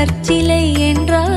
கற்சிலை என்றால்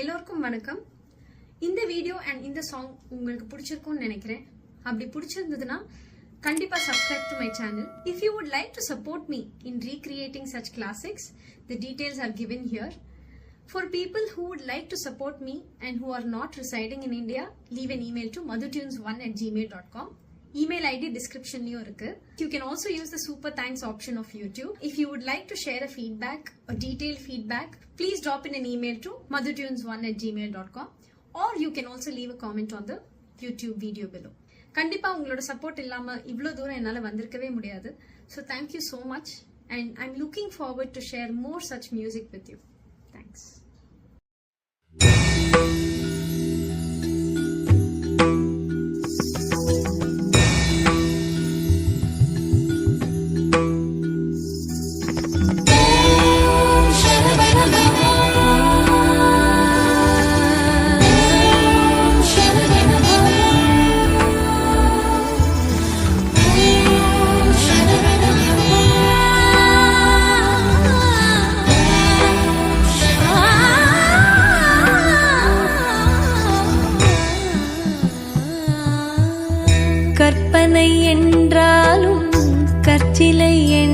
எல்லோருக்கும் வணக்கம். இந்த வீடியோ அண்ட் இந்த சாங் உங்களுக்கு பிடிச்சிருக்கும்னு நினைக்கிறேன். அப்படி பிடிச்சிருந்ததுன்னா கண்டிப்பா subscribe to my channel if you would like to support me in recreating such classics the details are given here for people who would like to support me and who are not residing in India leave an email to Madhutunes one at Gmail dot com email ID டிஸ்கிரிப்ஷன்லயும் இருக்கு. You can also use the super thanks option of YouTube if you would like to share a feedback detail feedback please drop in an email to Madhutunes one at Gmail dot com or you can also leave a comment on the YouTube video below கண்டிப்பா உங்களோட support இல்லாம இவ்வளோ தூரம் என்னால வந்திருக்கவே முடியாது. So thank you so much and I am looking forward to share more such music with you thanks விலை என்